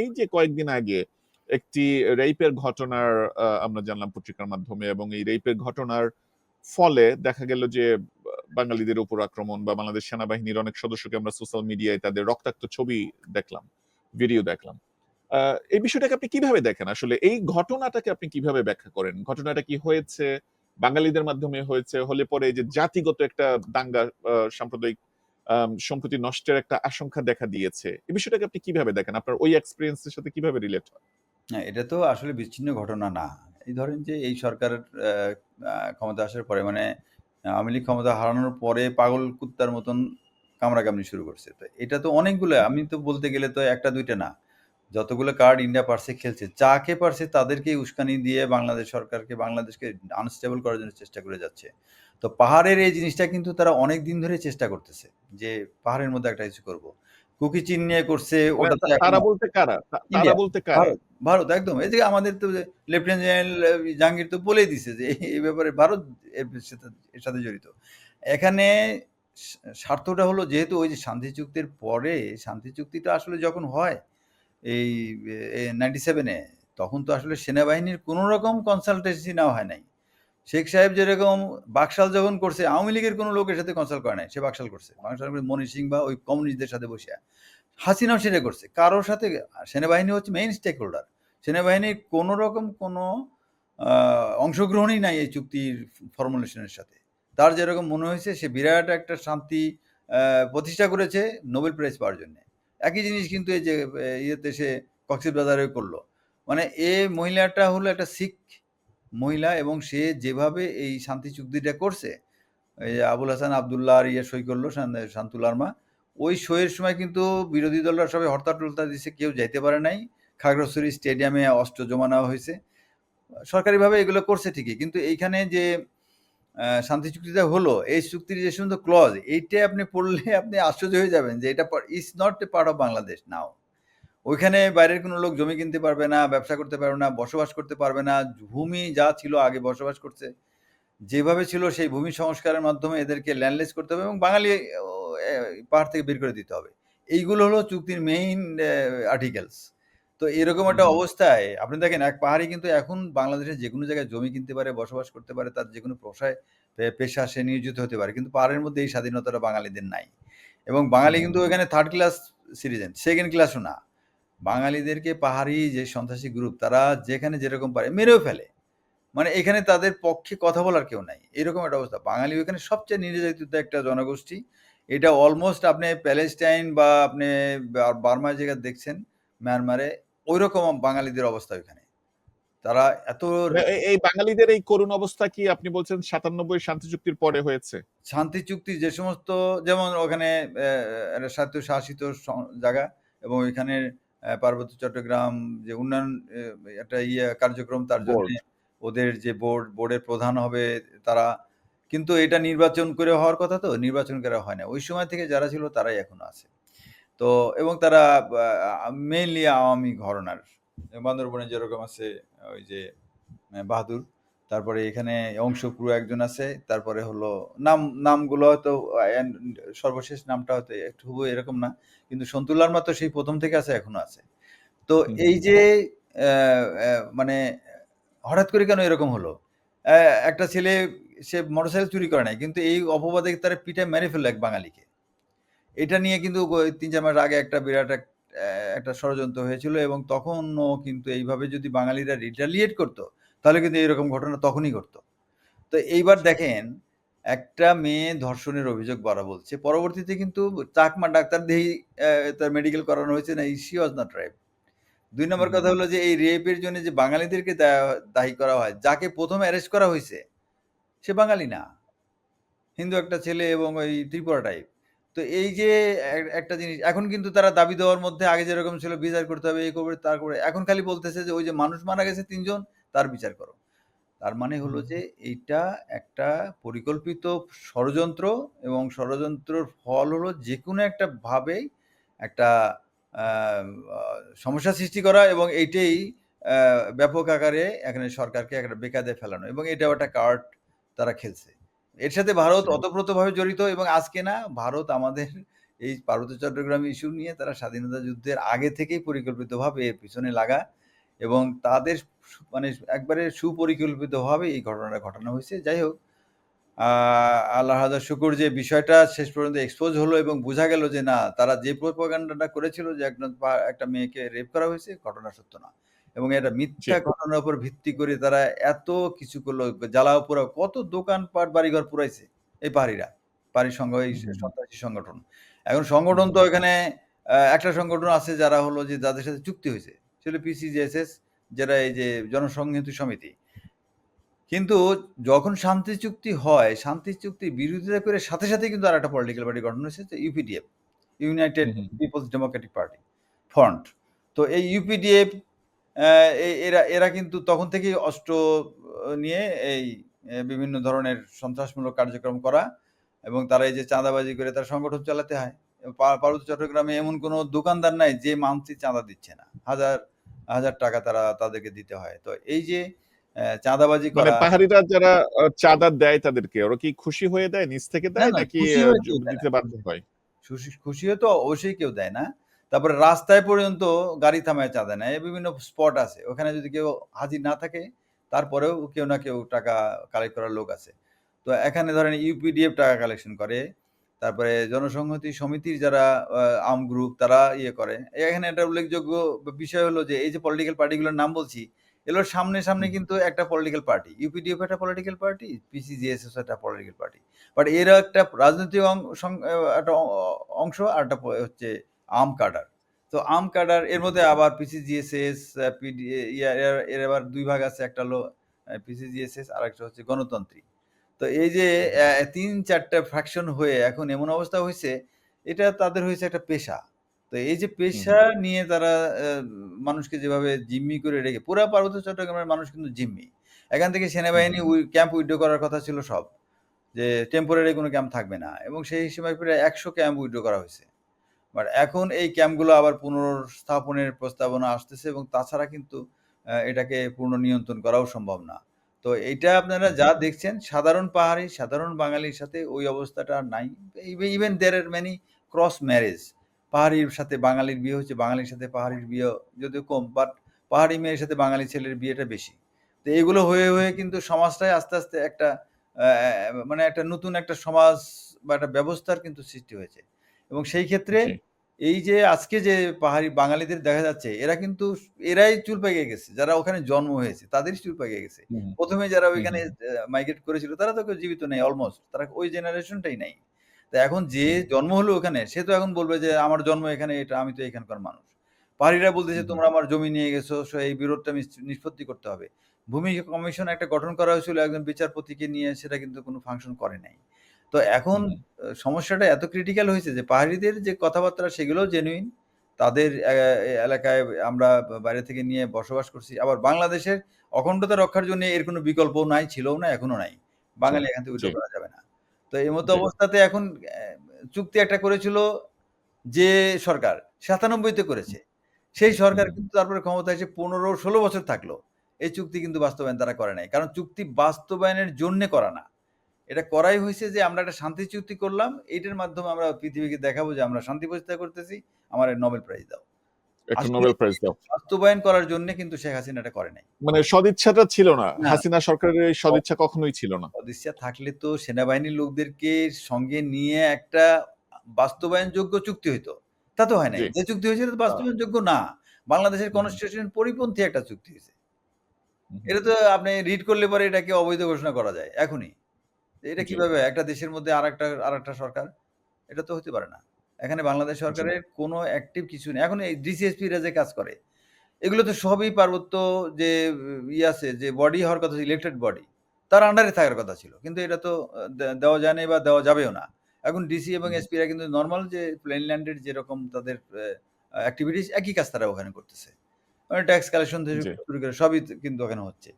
এই যে কয়েকদিন আগে একটি রেইপের ঘটনার আমরা জানলাম পত্রিকার মাধ্যমে এবং এই রেইপের ঘটনার ফলে দেখা গেল যে, বাঙালিদের উপর আক্রমণ বা বাংলাদেশ সেনাবাহিনীর অনেক সদস্যকে আমরা সোশ্যাল মিডিয়ায় তাদের রক্তাক্ত ছবি দেখলাম, ভিডিও দেখলাম। এই বিষয়টাকে আপনি কীভাবে দেখেন? আসলে এই ঘটনাটাকে আপনি কীভাবে ব্যাখ্যা করেন? ঘটনাটা কি হয়েছে? বাঙালিদের মাধ্যমে হয়েছে? হলে পরে যে জাতিগত একটা দাঙ্গা সাম্প্রদায়িক আম, সম্প্রতি নষ্টের একটা আশঙ্কা দেখা দিয়েছে এই বিষয়টাকে আপনি কীভাবে দেখেন আপনার ওই এক্সপিরিয়েন্সের সাথে কীভাবে রিলেট হয় হ্যাঁ, এটা তো আসলে বিচ্ছিন্ন ঘটনা না। এই ধরেন যে এই সরকার ক্ষমতা আসার পরে মানে আওয়ামী লীগ ক্ষমতা হারানোর পরে পাগল কুত্তার মতন কামড়াকামড়ি শুরু করছে। তো এটা তো অনেকগুলো আমি তো বলতে গেলে তো একটা দুইটা না। যতগুলো কার্ড ইন্ডিয়া পারছে খেলছে। যাকে পারছে তাদেরকেই উস্কানি দিয়ে বাংলাদেশ সরকারকে বাংলাদেশকে আনস্টেবল করার জন্য চেষ্টা করে যাচ্ছে। তো পাহাড়ের এই জিনিসটা কিন্তু তারা অনেক দিন ধরে চেষ্টা করতেছে। যে পাহাড়ের মধ্যে একটা কিছু করব। কুকি চিন নিয়ে করছে ওটা তারা বলতে কারা তারা বলতে কারা ভারত, একদম। এই যে আমাদের তো লেফটেন্যান্ট জেনারেল জাহাঙ্গীর তো বলেই দিছে যে এই ব্যাপারে ভারত এর সাথে এর সাথে জড়িত। এখানে স্বার্থটা হলো যেহেতু ওই যে শান্তি চুক্তির পরে শান্তি চুক্তিটা আসলে যখন হয় এই 97 এ, তখন তো আসলে সেনাবাহিনীর কোনো রকম কনসালটেন্সি নেওয়া হয় নাই। শেখ সাহেব যেরকম বাকশাল যখন করছে, আওয়ামী লীগের কোনো লোকের সাথে কনসাল্ট করে নাই। সে বাকশাল করছে। বাকশাল করে মনির সিং বা ওই কমিউনিস্টদের সাথে বসে হাসিনাও সেটা করছে। কারোর সাথে, সেনাবাহিনী হচ্ছে মেইন স্টেক হোল্ডার। সেনাবাহিনীর কোনো রকম কোনো অংশগ্রহণই নাই এই চুক্তির ফর্মুলেশনের সাথে। তার যেরকম মনে হয়েছে, সে বিরাট একটা শান্তি প্রতিষ্ঠা করেছে নোবেল প্রাইজ পাওয়ার জন্যে। একই জিনিস কিন্তু এই যে ইয়েতে সে কক্সবাজারেও করল মানে এ মহিলাটা হলো একটা শিখ মহিলা এবং সে যেভাবে এই শান্তি চুক্তিটা করছে, এই আবুল হাসান আবদুল্লাহ আর ইয়ে সই করল শান শান্তুল আরমা। ওই সইয়ের সময় কিন্তু বিরোধী দলরা সবাই হরতাল-টরতাল দিছে। কেউ যাইতে পারে নাই। খাগড়াছড়ি স্টেডিয়ামে অস্ত্র জমা নেওয়া হইছে। সরকারিভাবে এগুলো করছে ঠিকই। কিন্তু এইখানে যে শান্তি চুক্তিটা হলো, এই চুক্তির যে সমস্ত ক্লজ এইটা আপনি পড়লে আপনি আশ্চর্য হয়ে যাবেন যে এটা is not a part of Bangladesh now. ওইখানে বাইরের কোনো লোক জমি কিনতে পারবে না, ব্যবসা করতে পারবে না, বসবাস করতে পারবে না। ভূমি যা ছিল আগে বসবাস করছে। যেভাবে ছিল সেই ভূমি সংস্কারের মাধ্যমে এদেরকে ল্যান্ডলেস করতে হবে এবং বাঙালি পাহাড় থেকে বের করে দিতে হবে। এইগুলো হলো চুক্তির মেইন আর্টিকেলস। তো এরকম একটা হুম। অবস্থায় আপনি দেখেন এক পাহাড়ি কিন্তু এখন বাংলাদেশের যেকোনো জায়গায় জমি কিনতে পারে, বসবাস করতে পারে, তার যেকোনো প্রশায় পে পেশা সে নিয়োজিত হতে পারে। কিন্তু পাহাড়ের মধ্যে এই স্বাধীনতাটা বাঙালিদের নাই। এবং বাঙালি কিন্তু হুম। ওখানে 3rd ক্লাস সিটিজেন, 2nd ক্লাসও না। বাঙালিদেরকে পাহাড়ি যে সন্ত্রাসী গ্রুপ তারা যেখানে যেরকম পারে মেরেও ফেলে। মানে এখানে তাদের পক্ষে কথা বলার কেউ নাই। এরকম একটা অবস্থা। বাঙালি ওখানে সবচেয়ে নির্যাতিত একটা জনগোষ্ঠী। এটা অলমোস্ট আপনি প্যালেস্টাইন বা আপনি বা বার্মায় যেটা দেখছেন মিয়ানমারে ঐরকম বাঙালিদের অবস্থা ওইখানে। তারা এত এই বাঙালিদের এই করুণ অবস্থা কি আপনি বলছেন ৯৭ শান্তি চুক্তির পরে হয়েছে? শান্তি চুক্তি যে সমস্ত যেমন ওখানে স্বায়ত্তশাসিত জায়গা এবং ওইখানের অ্যা পার্বত্য চট্টগ্রাম যে উন্নয়ন একটা ইয়ে কার্যক্রম তার জন্য ওদের যে বোর্ড, বোর্ডের প্রধান হবে তারা কিন্তু এটা নির্বাচন করে হওয়ার কথা তো, নির্বাচন করা হয় না। ওই সময় থেকে যারা ছিল তারাই এখনও আছে। তো এবং তারা মেইনলি আওয়ামী ঘরনার বান্দরবনে যেরকম আছে ওই যে বাহাদুর। তারপরে এখানে অংশক্রু একজন আছে। তারপরে হলো নাম নামগুলো হয়তো সর্বশেষ নামটা হয়তো একটু এরকম না। কিন্তু সন্তুল আরমা তো সেই প্রথম থেকে আছে, এখনও আছে। তো এই যে মানে হঠাৎ করে কেন এরকম হলো? একটা ছেলে সে মোটরসাইকেল চুরি করে নাই। কিন্তু এই অপবাদে তারা পিঠে মেরে ফেলল এক বাঙালিকে। এটা নিয়ে কিন্তু গ ৩-৪ মাস আগে একটা বিরাট এক একটা ষড়যন্ত্র হয়েছিল এবং তখনও কিন্তু এইভাবে যদি বাঙালিরা রিটালিয়েট করত, তাহলে কিন্তু এরকম ঘটনা তখনই ঘটত। তো এইবার দেখেন একটা মেয়ে ধর্ষণের অভিযোগ করা বলছে। পরবর্তীতে কিন্তু চাকমা ডাক্তার দিয়েই তার মেডিকেল করানো হয়েছে না, was not raped ২ হুম, নম্বর কথা হলো যে এই রেপের জন্য যে বাঙালিদেরকে দায়ী করা হয়, যাকে প্রথম অ্যারেস্ট করা হয়েছে সে বাঙালি না। হিন্দু একটা ছেলে এবং ওই ত্রিপুরা টাইপ। তো এই যে একটা জিনিস এখন কিন্তু তারা দাবি দেওয়ার মধ্যে আগে যেরকম ছিল বিচার করতে হবে, এই করবে, তা করবে। এখন খালি বলতেছে যে ওই যে মানুষ মারা গেছে তিনজন তার বিচার করো। তার মানে হলো যে এইটা একটা পরিকল্পিত ষড়যন্ত্র এবং ষড়যন্ত্রর ফল হলো একটা ভাবেই একটা আ আ সমস্যা সৃষ্টি করা এবং এইটাই ব্যাপক আকারে এখানে সরকারকে একটা বেকাদে ফেলানো এবং এটাও একটা কার্ড তারা খেলছে। এর সাথে ভারত হুম। ওতপ্রোতভাবে জড়িত এবং আজকে না ভারত আমাদের এই পার্বত্য চট্টগ্রাম ইস্যু নিয়ে তারা স্বাধীনতা যুদ্ধের আগে থেকেই পরিকল্পিতভাবে এর পিছনে লাগা এবং তাদের মানে একবারে সুপরিকল্পিতভাবে এই ঘটনাটা ঘটানো হয়েছে। যাই হোক আ আল্লাহর হাজার শুকুর যে বিষয়টা শেষ পর্যন্ত এক্সপোজ হলো এবং বোঝা গেল যে না তারা যে প্রোপাগান্ডাটা করেছিল যে একজন একটা মেয়েকে রেপ করা হয়েছে ঘটনা সত্য না। এবং এটা মিথ্যা ঘটনার উপর ভিত্তি করে তারা এত কিছু করল জ্বালাও পোড়াও কত দোকানপাট বাড়িঘর পুড়াইছে এই পাহাড়িরা। পাহাড়ি সংঘ এই। সন্ত্রাসী সংগঠন। এখন সংগঠন তো এখানে একটা সংগঠন আছে যারা হলো যে যাদের সাথে চুক্তি হইছে। সেটা পিসিজেএসএস যারা এই যে জনসংহতি সমিতি। কিন্তু যখন শান্তি চুক্তি হয়, শান্তি চুক্তির বিরোধিতা করে সাথে, সাথে কিন্তু আর একটা পলিটিক্যাল পার্টি গঠন হয়েছে UPDF. United. Peoples democratic party front. তো এই ইউপিডিএফ এরা এরা কিন্তু তখন থেকেই অস্ত্র নিয়ে এই বিভিন্ন ধরনের সন্ত্রাসমূলক কার্যক্রম করা এবং তারা এই যে চাঁদাবাজি করে তারা সংগঠন চালাতে হয়। পার্বত্য চট্টগ্রামে এমন কোনো দোকানদার নাই যে মান্থলি চাঁদা দিচ্ছে না। হাজার, হাজার টাকা তারা তাদেরকে দিতে হয়। তো এই যে চাঁদাবাজি করে করা পাহাড়িরা যারা চাঁদা দেয় তাদেরকে, ওরা কি খুশি হয়ে দেয়? নিজ থেকে দেয় নাকি। দিতে বাধ্য হয়? খুশি হয়ে তো অবশ্যই কেউ দেয় না। তারপরে রাস্তায় পর্যন্ত গাড়ি থামায় চাঁদা নেয়। বিভিন্ন স্পট আছে। ওখানে যদি কেউ হাজির না থাকে তারপরেও কেউ না কেউ টাকা কালেক্ট করার লোক আছে। তো এখানে ধরেন ইউপিডিএফ টাকা কালেকশন করে। তারপরে জনসংহতি সমিতির যারা আম গ্রুপ তারা ইয়ে করে। এখানে একটা উল্লেখযোগ্য বিষয় হলো যে এই যে পলিটিক্যাল পার্টিগুলোর নাম বলছি, এগুলোর সামনে, সামনে কিন্তু একটা পলিটিক্যাল পার্টি। ইউপিডিএফ একটা পলিটিক্যাল পার্টি, পিসিজেএসএস একটা পলিটিক্যাল পার্টি। বাট এরা একটা রাজনৈতিক একটা অংশ আর একটা হচ্ছে আর্ম ক্যাডার। তো আম ক্যাডার এর মধ্যে আবার পিসিজিএসএস, পিডি এর আবার দুই ভাগ আছে। একটা হলো পিসিজিএসএস আরেকটা হচ্ছে গণতন্ত্রী। তো এই যে তিন ৩-৪ ফ্যাকশন হয়ে এখন এমন অবস্থা হয়েছে এটা তাদের হয়েছে একটা পেশা। তো এই যে পেশা নিয়ে তারা মানুষকে যেভাবে জিম্মি করে রেখে পুরা পার্বত্য চট্টগ্রামের মানুষ কিন্তু জিম্মি। এখান থেকে সেনাবাহিনী উই ক্যাম্প উইড্রো করার কথা ছিল সব। যে টেম্পোরারি কোনো ক্যাম্প থাকবে না। এবং সেই সময় প্রায় ১০০ ক্যাম্প উইথড্র করা হইছে। বাট এখন এই ক্যাম্পগুলো আবার পুনর্স্থাপনের প্রস্তাবনা আসতেছে এবং তাছাড়া কিন্তু এটাকে পূর্ণ নিয়ন্ত্রণ করাও সম্ভব না। তো এইটা আপনারা যা দেখছেন সাধারণ পাহাড়ি, সাধারণ বাঙালির সাথে ওই অবস্থাটা আর নাই। Even there are many cross marriage. পাহাড়ির সাথে বাঙালির বিয়ে হচ্ছে, বাঙালির সাথে পাহাড়ির বিয়ে যদিও কম, বাট পাহাড়ি মেয়ের সাথে বাঙালি ছেলের বিয়েটা বেশি। তো এগুলো হয়ে, হয়ে কিন্তু সমাজটাই আস্তে, আস্তে একটা মানে একটা নতুন একটা সমাজ বা একটা ব্যবস্থার কিন্তু সৃষ্টি হয়েছে। এবং সেই ক্ষেত্রে এই যে আজকে যে পাহাড়ি বাঙালিদের দেখা যাচ্ছে এরা কিন্তু এরাই চুল পাকিয়ে গেছে। যারা ওখানে জন্ম হয়েছে তাদেরই চুল পাকিয়ে গেছে। হুম, হুম। ১ম এ যারা ওইখানে মাইগ্রেট করেছিল তারা তো কেউ জীবিত নেই অলমোস্ট। তারা ওই জেনারেশনটাই নাই। তো এখন যে জন্ম হলো ওখানে সে তো এখন বলবে যে আমার জন্ম এখানে এটা আমি তো এখানকার মানুষ। পাহাড়িরা বলতেছে। তোমরা আমার জমি নিয়ে গেছো সো এই বিরোধটা নিষ্পত্তি করতে হবে। ভূমি কমিশন একটা গঠন করা হয়েছিল একজন বিচারপতিকে নিয়ে সেটা কিন্তু কোনো ফাংশন করে নাই। তো এখন। সমস্যাটা এত ক্রিটিক্যাল হয়েছে যে পাহাড়িদের যে কথাবার্তা সেগুলোও জেনুইন। তাদের এলাকায় আমরা বাইরে থেকে নিয়ে বসবাস করছি। আবার বাংলাদেশের অখণ্ডতা রক্ষার জন্য এর কোনো বিকল্পও নাই, ছিলও না, এখনও নাই। বাঙালি এখান থেকে। উইথড্র করা যাবে না। তো এই মতো অবস্থাতে এখন চুক্তি একটা করেছিল যে সরকার ৯৭ তে করেছে। সেই সরকার কিন্তু তারপরে ক্ষমতায় এসে ১৫-১৬ বছর থাকল। এই চুক্তি কিন্তু বাস্তবায়ন তারা করে নাই। কারণ চুক্তি বাস্তবায়নের জন্যে করা না। এটা করাই হয়েছে যে আমরা একটা শান্তি চুক্তি করলাম। এইটার মাধ্যমে আমরা পৃথিবীকে দেখাবো যে আমরা শান্তি প্রতিষ্ঠা করতেছি। আমারে নোবেল প্রাইজ দাও। একটা নোবেল প্রাইজ দাও। বাস্তবায়ন করার জন্যে কিন্তু শেখ হাসিনা এটা করে নাই। মানে সদিচ্ছাটা ছিল না। না। হাসিনা সরকারের এই সদিচ্ছা কখনোই ছিল না। সদিচ্ছা থাকলে তো সেনাবাহিনীর লোকদেরকে সঙ্গে নিয়ে একটা বাস্তবায়নযোগ্য চুক্তি হইতো। তা তো হয়। জি। যে চুক্তি হয়েছে বাস্তবায়নযোগ্য না। বাংলাদেশের। কনস্টিটিউশন পরিপন্থী একটা চুক্তি হুম। এটা তো আপনি রিড করলে পরে এটাকে অবৈধ ঘোষণা করা যায় এখনই। এটা জি। কীভাবে একটা দেশের মধ্যে আরেকটা আরেকটা সরকার? এটা তো হতে পারে না। এখানে বাংলাদেশ জি। সরকারের কোনো অ্যাক্টিভ কিছু নেই। এখন এই ডিসিএসপিরা যে কাজ করে, এগুলো তো সবই পার্বত্য যে ইয়ে আছে যে বডি হওয়ার কথা ইলেক্টেড বডি। তার আন্ডারে থাকার কথা ছিল। কিন্তু এটা তো দে দেওয়া যায় নাই বা দেওয়া যাবেও না। এখন ডিসি এবং হুম। এসপিরা কিন্তু নর্মাল যে প্লেনল্যান্ডের যেরকম তাদের অ্যা অ্যাক্টিভিটিস একই কাজ তারা ওখানে করতেছে। মানে ট্যাক্স কালেকশন থেকে জি। শুরু করে সবই কিন্তু ওখানে হচ্ছে।